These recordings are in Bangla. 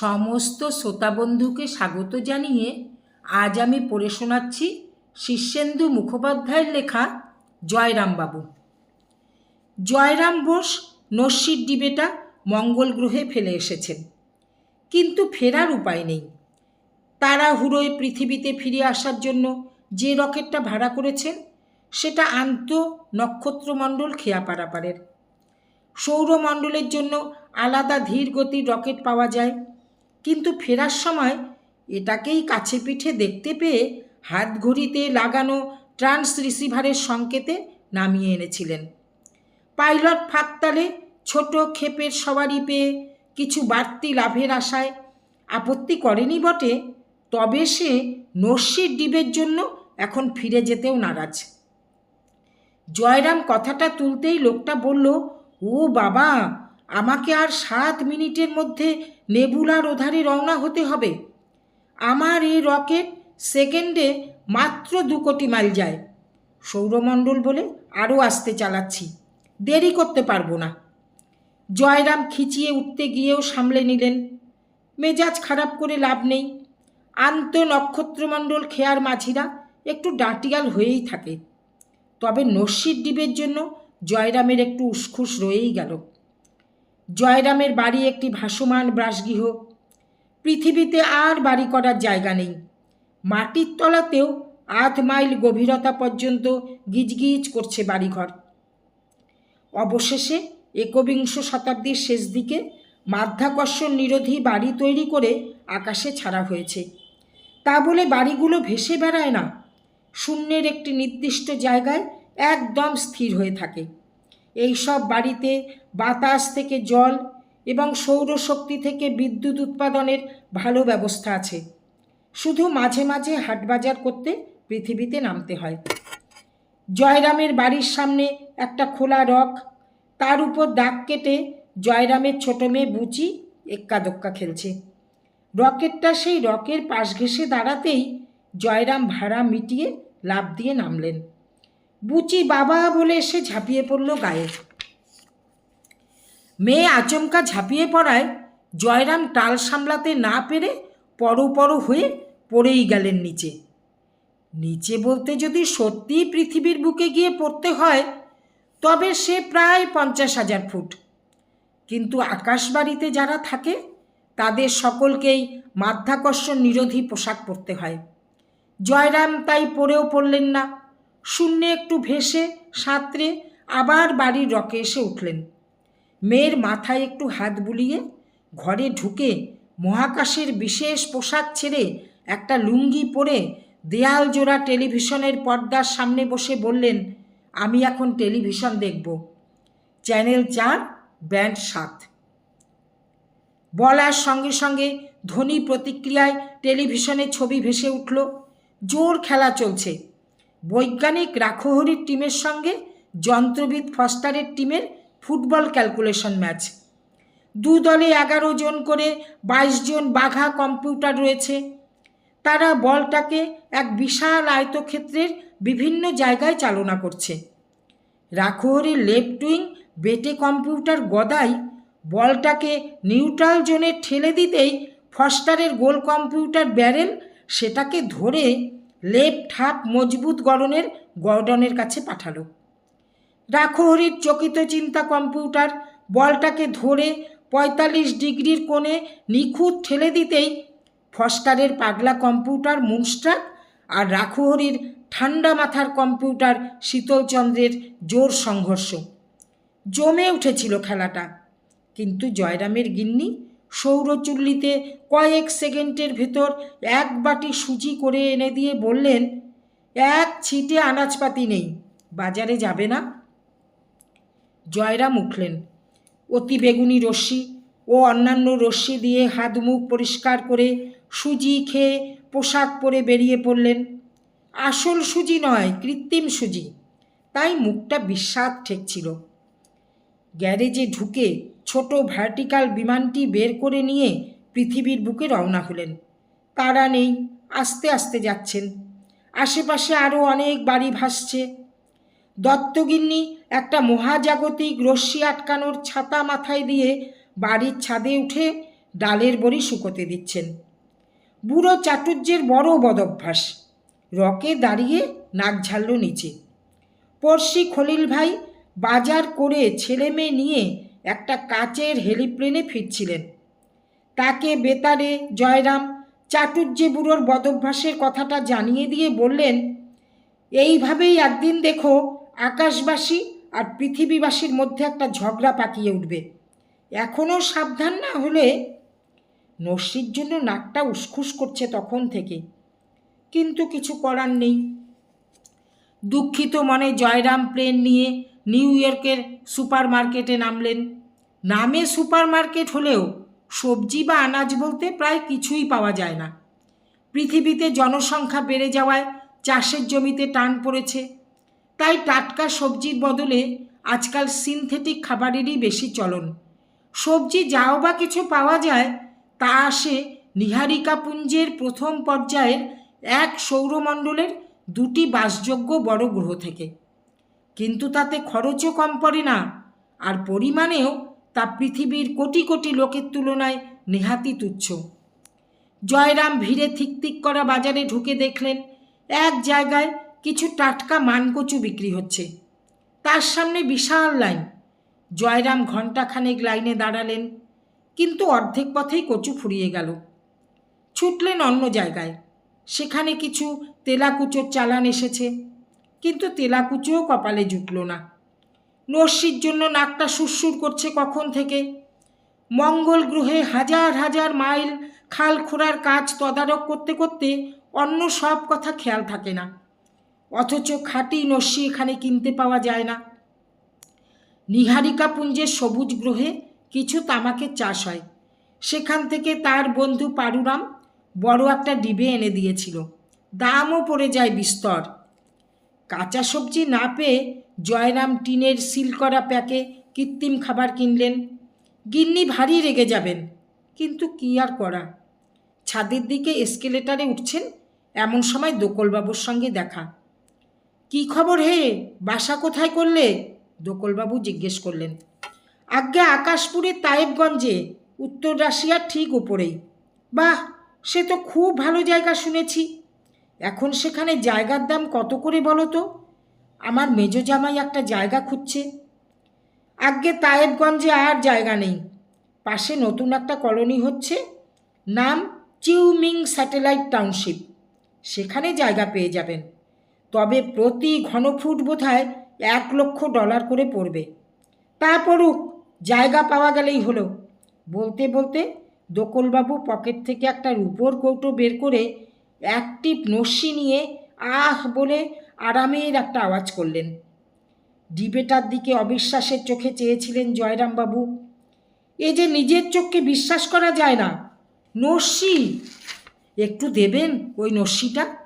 সমস্ত শ্রোতাবন্ধুকে স্বাগত জানিয়ে আজ আমি পড়ে শোনাচ্ছি শীর্ষেন্দু মুখোপাধ্যায়ের লেখা জয়রামবাবু। জয়রাম বোস নস্যির ডিবেটা মঙ্গল গ্রহে ফেলে এসেছেন। কিন্তু ফেরার উপায় নেই। তাড়াহুড়োয় পৃথিবীতে ফিরে আসার জন্য যে রকেটটা ভাড়া করেছেন, সেটা আন্ত নক্ষত্রমণ্ডল খেয়া পারাপারের সৌরমণ্ডলের জন্য আলাদা ধীর গতির রকেট পাওয়া যায়। কিন্তু ফেরার সময় এটাকেই কাছে পিঠে দেখতে পেয়ে হাত ঘড়িতে লাগানো ট্রান্স রিসিভারের সংকেতে নামিয়ে এনেছিলেন। পাইলট ফাঁকতালে ছোট ক্ষেপের সবারই পেয়ে কিছু বাড়তি লাভের আশায় আপত্তি করেনি বটে, তবে সে নস্যির ডিবের জন্য এখন ফিরে যেতেও নারাজ। জয়রাম কথাটা তুলতেই লোকটা বলল, ও বাবা আমাকে আর সাত মিনিটের মধ্যে নেবুলার ওধারে রওনা হতে হবে। আমার এই রকেট সেকেন্ডে মাত্র দু কোটি মাইল যায়। সৌরমণ্ডল বলে আরও আসতে চালাচ্ছি। দেরি করতে পারব না। জয়রাম খিচিয়ে উঠতে গিয়েও সামলে নিলেন। মেজাজ খারাপ করে লাভ নেই। আন্ত নক্ষত্রমণ্ডল খেয়ার মাঝিরা একটু ডাঁটিয়াল হয়েই থাকে। তবে নস্যির ডিবের জন্য জয়রামের একটু উসখুস রয়েই গেল। জয়রামের বাড়ি একটি ভাসমান ব্রাসগৃহ পৃথিবীতে আর বাড়ি করার জায়গা নেই। মাটির তলাতেও আধ মাইল গভীরতা পর্যন্ত গিজগিজ করছে বাড়িঘর। অবশেষে একবিংশ শতাব্দীর শেষ দিকে মাধ্যাকর্ষণ নিরোধী বাড়ি তৈরি করে আকাশে ছাড়া হয়েছে। তা বলে বাড়িগুলো ভেসে বেড়ায় না। শূন্যের একটি নির্দিষ্ট জায়গায় একদম স্থির হয়ে থাকে। এই সব বাড়িতে বাতাস থেকে জল এবং সৌরশক্তি থেকে বিদ্যুৎ উৎপাদনের ভালো ব্যবস্থা আছে। শুধু মাঝে মাঝে হাটবাজার করতে পৃথিবীতে নামতে হয়। জয়রামের বাড়ির সামনে একটা খোলা রক, তার উপর দাগ কেটে জয়রামের ছোট মেয়ে বুচি এক্কা দোক্কা খেলছে। রকেটটা সেই রকের পাশ ঘেঁষে দাঁড়াতেই জয়রাম ভাড়া মিটিয়ে লাভ দিয়ে নামলেন। বুচি বাবা বলে এসে ঝাঁপিয়ে পড়ল গায়ে। মেয়ে আচমকা ঝাঁপিয়ে পড়ায় জয়রাম টাল সামলাতে না পেরে পর পর হয়ে পড়েই গেলেন নিচে। নিচে বলতে যদি সত্যিই পৃথিবীর বুকে গিয়ে পড়তে হয়, তবে সে প্রায় পঞ্চাশ হাজার ফুট। কিন্তু আকাশবাড়িতে যারা থাকে, তাদের সকলকেই মাধ্যাকর্ষণ নিরোধী পোশাক পরতে হয়। জয়রাম তাই পরেও পড়লেন না। শূন্যে একটু ভেসে সাঁতরে আবার বাড়ির রকে এসে উঠলেন। মেয়ের মাথায় একটু হাত বুলিয়ে ঘরে ঢুকে মহাকাশের বিশেষ পোশাক ছেড়ে একটা লুঙ্গি পরে দেয়াল জোড়া টেলিভিশনের পর্দার সামনে বসে বললেন, আমি এখন টেলিভিশন দেখব। চ্যানেল চার, ব্যান্ড সাত। বলার সঙ্গে সঙ্গে ধ্বনি প্রতিক্রিয়ায় টেলিভিশনে ছবি ভেসে উঠল। জোর খেলা চলছে। বৈজ্ঞানিক রাখহরির টিমের সঙ্গে যন্ত্রবিদ ফস্টারের টিমের ফুটবল ক্যালকুলেশন ম্যাচ। দু দলে এগারো জন করে বাইশ জন বাঘা কম্পিউটার রয়েছে। তারা বলটাকে এক বিশাল আয়তক্ষেত্রের বিভিন্ন জায়গায় চালনা করছে। রাখহরির লেফট উইং বেটে কম্পিউটার গদাই বলটাকে নিউট্রাল জোনে ঠেলে দিতেই ফস্টারের গোল কম্পিউটার ব্যারেল সেটাকে ধরে লেফট হাফ মজবুত গড়নের গর্ডনের কাছে পাঠালো। রাখহরির চকিত চিন্তা কম্পিউটার। বলটাকে ধরে পঁয়তাল্লিশ ডিগ্রির কোণে নিখুঁত ঠেলে দিতেই ফস্টারের পাগলা কম্পিউটার মুনস্ট্রাক আর রাখহরির ঠান্ডা মাথার কম্পিউটার শীতলচন্দ্রের জোর সংঘর্ষ। জমে উঠেছিল খেলাটা। কিন্তু জয়রামের গিন্নি সৌরচুল্লিতে কয়েক সেকেন্ডের ভেতর এক বাটি সুজি করে এনে দিয়ে বললেন, এক ছিটে আনাজপাতি নেই, বাজারে যাবে না? জয়রাম উঠলেন। অতি বেগুনি রশ্মি ও অন্যান্য রশ্মি দিয়ে হাত মুখ পরিষ্কার করে সুজি খেয়ে পোশাক পরে বেরিয়ে পড়লেন। আসল সুজি নয়, কৃত্রিম সুজি। তাই মুখটা বিস্বাদ ঠেকছিল। গ্যারেজে ঢুকে ছোট ভার্টিক্যাল বিমানটি বের করে নিয়ে পৃথিবীর বুকে রওনা হলেন। তারা নেই, আস্তে আস্তে যাচ্ছেন। আশেপাশে আরও অনেক বাড়ি ভাসছে। দত্তগিন্নি একটা মহাজাগতিক রশ্মি আটকানোর ছাতা মাথায় দিয়ে বাড়ির ছাদে উঠে ডালের বড়ি শুকোতে দিচ্ছেন। বুড়ো চাটুর্যের বড় বদভ্যাস। রকে দাঁড়িয়ে নাক ঝাড়ল নিচে। পড়শি খলিল ভাই বাজার করে ছেলে মেয়ে নিয়ে একটা কাচের হেলিপ্লেনে ফিরছিলেন। তাকে বেতারে জয়রাম চাটুর্যে বুড়োর বদভ্যাসের কথাটা জানিয়ে দিয়ে বললেন, এইভাবেই একদিন দেখো আকাশবাসী আর পৃথিবীবাসীর মধ্যে একটা ঝগড়া পাকিয়ে উঠবে। এখনও সাবধান না হলে নস্যির জন্য নাকটা উসখুস করছে তখন থেকে। কিন্তু কিছু করার নেই। দুঃখিত মনে জয়রাম প্লেন নিয়ে নিউ ইয়র্কের সুপার মার্কেটে নামলেন। নামে সুপার মার্কেট হলেও সবজি বা আনাজ বলতে প্রায় কিছুই পাওয়া যায় না। পৃথিবীতে জনসংখ্যা বেড়ে যাওয়ায় চাষের জমিতে টান পড়েছে। তাই টাটকা সবজির বদলে আজকাল সিনথেটিক খাবারেরই বেশি চলন। সবজি যাও বা কিছু পাওয়া যায়, তা আসে নিহারিকা পুঞ্জের প্রথম পর্যায়ের এক সৌরমণ্ডলের দুটি বাসযোগ্য বড় গ্রহ থেকে। কিন্তু তাতে খরচও কম পড়ে না, আর পরিমাণেও তা পৃথিবীর কোটি কোটি লোকের তুলনায় নেহাতি তুচ্ছ। জয়রাম ভিড়ে থিকথিক করা বাজারে ঢুকে দেখলেন, এক জায়গায় কিছু টাটকা মানকচু বিক্রি হচ্ছে। তার সামনে বিশাল লাইন। জয়রাম ঘণ্টাখানেক লাইনে দাঁড়ালেন, কিন্তু অর্ধেক পথেই কচু ফুরিয়ে গেল। ছুটলেন অন্য জায়গায়। সেখানে কিছু তেলাকুচোর চালান এসেছে, কিন্তু তেলাকুচোও কপালে জুটল না। নস্যির জন্য নাকটা সুরসুর করছে কখন থেকে? মঙ্গল গ্রহে হাজার হাজার মাইল খাল খোঁড়ার কাজ তদারক করতে করতে অন্য সব কথা খেয়াল থাকে না। অথচ খাঁটি নস্যি এখানে কিনতে পাওয়া যায় না। নিহারিকা পুঞ্জের সবুজ গ্রহে কিছু তামাকের চাষ হয়। সেখান থেকে তার বন্ধু পারুরাম বড় একটা ডিবে এনে দিয়েছিল। দামও পড়ে যায় বিস্তর। কাঁচা সবজি না পেয়ে জয়রাম টিনের সিল করা প্যাকে কৃত্রিম খাবার কিনলেন। গিন্নি ভারী রেগে যাবেন, কিন্তু কি আর করা? ছাদের দিকে এসকেলেটারে উঠছেন এমন সময় দোকলবাবুর সঙ্গে দেখা। কি খবর হে? বাসা কোথায় করলে? দোকলবাবু জিজ্ঞেস করলেন। আজ্ঞা আকাশপুরের তায়েবগঞ্জে, উত্তর রাশিয়ার ঠিক উপরেই। বাহ, সে তো খুব ভালো জায়গা শুনেছি। এখন সেখানে জায়গার দাম কত করে বলো তো? আমার মেজ জামাই একটা জায়গা খুঁজছে। আজ্ঞে, তায়েবগঞ্জে আর জায়গা নেই। পাশে নতুন একটা কলোনি হচ্ছে, নাম চিউমিং স্যাটেলাইট টাউনশিপ। সেখানে জায়গা পেয়ে যাবেন। তবে প্রতি ঘনফুট বোধহয় এক লক্ষ ডলার করে পড়বে। তা পড়ুক, জায়গা পাওয়া গেলেই হলো। বলতে বলতে দোকলবাবু পকেট থেকে একটা রূপোর কৌটো বের করে এক টিপ নস্যি নিয়ে আহ বলে আরামের একটা আওয়াজ করলেন। ডিবেটার দিকে অবিশ্বাসের চোখে চেয়েছিলেন জয়রামবাবু। এ যে নিজের চোখকে বিশ্বাস করা যায় না। নস্যি! একটু দেবেন ওই নস্যিটা?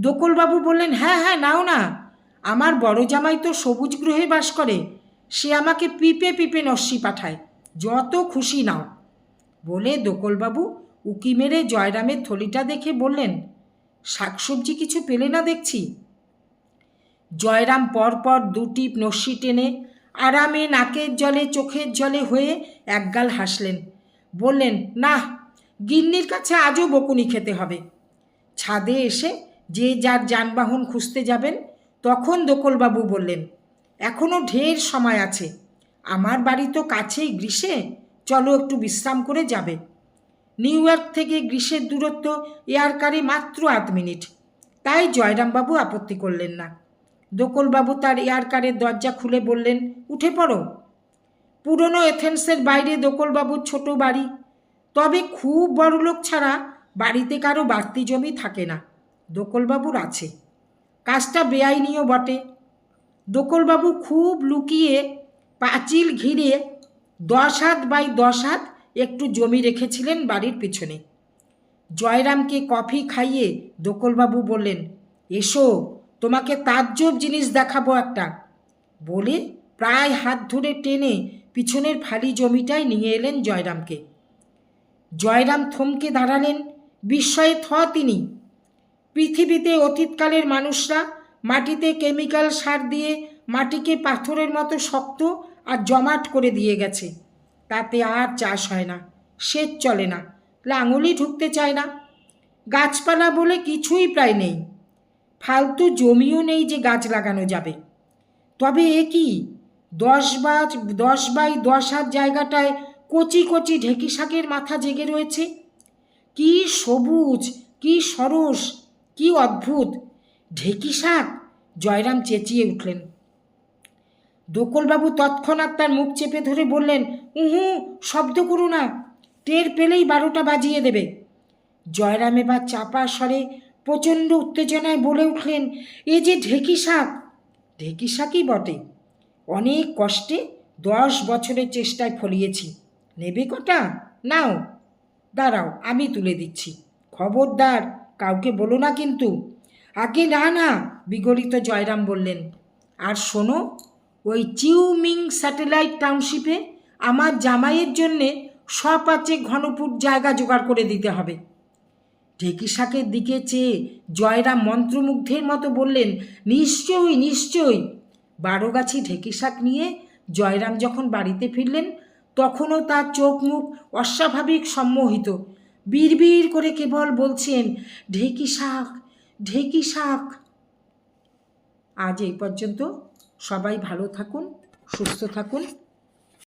দোকলবাবু বললেন হ্যাঁ হ্যাঁ নাও না। আমার বড় জামাই তো সবুজ গ্রহে বাস করে। সে আমাকে পিপে পিপে নস্যি পাঠায়। যত খুশি নাও। বলে দোকলবাবু উকি মেরে জয়রামের থলিটা দেখে বললেন, শাকসবজি কিছু পেলে না দেখছি? জয়রাম পরপর দুটি নস্যি টেনে আরামে নাকের জলে, চোখের জলে হয়ে একগাল হাসলেন। বললেন না গিন্নির কাছে আজও বকুনি খেতে হবে। ছাদে এসে যে যার যানবাহন খুঁজতে যাবেন, তখন দোকলবাবু বললেন এখনও ঢের সময় আছে। আমার বাড়ি তো কাছেই গ্রীষে, চলো একটু বিশ্রাম করে যাবে। নিউ ইয়র্ক থেকে গ্রীষ্মের দূরত্ব এয়ারকারে মাত্র আধ মিনিট। তাই জয়রামবাবু আপত্তি করলেন না। দোকলবাবু তার এয়ারকারের দরজা খুলে বললেন, উঠে পড়ো। পুরনো এথেন্সের বাইরে দোকলবাবুর ছোট বাড়ি। তবে খুব বড় লোক ছাড়া বাড়িতে কারও বাড়তি জমি থাকে না। দোকলবাবুর আছে। কাজটা বেআইনিও বটে। দোকলবাবু খুব লুকিয়ে পাঁচিল ঘিরে দশ হাত বাই দশ হাত একটু জমি রেখেছিলেন বাড়ির পিছনে। জয়রামকে কফি খাইয়ে দোকলবাবু বললেন, এসো, তোমাকে তাজ্জব জিনিস দেখাবো একটা। বলে প্রায় হাত ধরে টেনে পিছনের ফালি জমিটায় নিয়ে এলেন জয়রামকে। জয়রাম থমকে দাঁড়ালেন, বিস্ময়ে থ তিনি। পৃথিবীতে অতীতকালের মানুষরা মাটিতে কেমিক্যাল সার দিয়ে মাটিকে পাথরের মতো শক্ত আর জমাট করে দিয়ে গেছে। তাতে আর চাষ হয় না, সেচ চলে না, লাঙলই ঢুকতে চায় না। গাছপালা বলে কিছুই প্রায় নেই, ফালতু জমিও নেই যে গাছ লাগানো যাবে। তবে এ কি? দশ বা দশ বাই দশ হাত জায়গাটায় কচি কচি ঢেকি শাকের মাথা জেগে রয়েছে? কি সবুজ, কি সরস কি অদ্ভুত! ঢেকি শাক? জয়রাম চেঁচিয়ে উঠলেন। দোকলবাবু তৎক্ষণাৎ তার মুখ চেপে ধরে বললেন, উহু, শব্দ করো না, টের পেলেই বারোটা বাজিয়ে দেবে। জয়রাম এবার চাপা স্বরে প্রচণ্ড উত্তেজনায় বলে উঠলেন, এ যে ঢেকি শাক! ঢেকি শাকই বটে। অনেক কষ্টে দশ বছরের চেষ্টায় ফলিয়েছি। নেবে কটা? নাও, দাঁড়াও, আমি তুলে দিচ্ছি। খবরদার কাউকে বলো না কিন্তু। আগে না না, বিগলিত জয়রাম বললেন, আর শোনো, ওই চিউমিং স্যাটেলাইট টাউনশিপে আমার জামাইয়ের জন্যে সপাচে ঘনপুর জায়গা জোগাড় করে দিতে হবে। ঢেকি শাকের দিকে চেয়ে জয়রাম মন্ত্রমুগ্ধের মতো বললেন, নিশ্চয়ই নিশ্চয়ই। বারোগাছি ঢেকি শাক নিয়ে জয়রাম যখন বাড়িতে ফিরলেন, তখনও তার চোখ মুখ অস্বাভাবিক সম্মোহিত। বিড়বিড় করে কেবল বলছেন, ঢেকি শাক ঢেকি শাক। আজ এই পর্যন্ত সবাই ভালো থাকুন, সুস্থ থাকুন।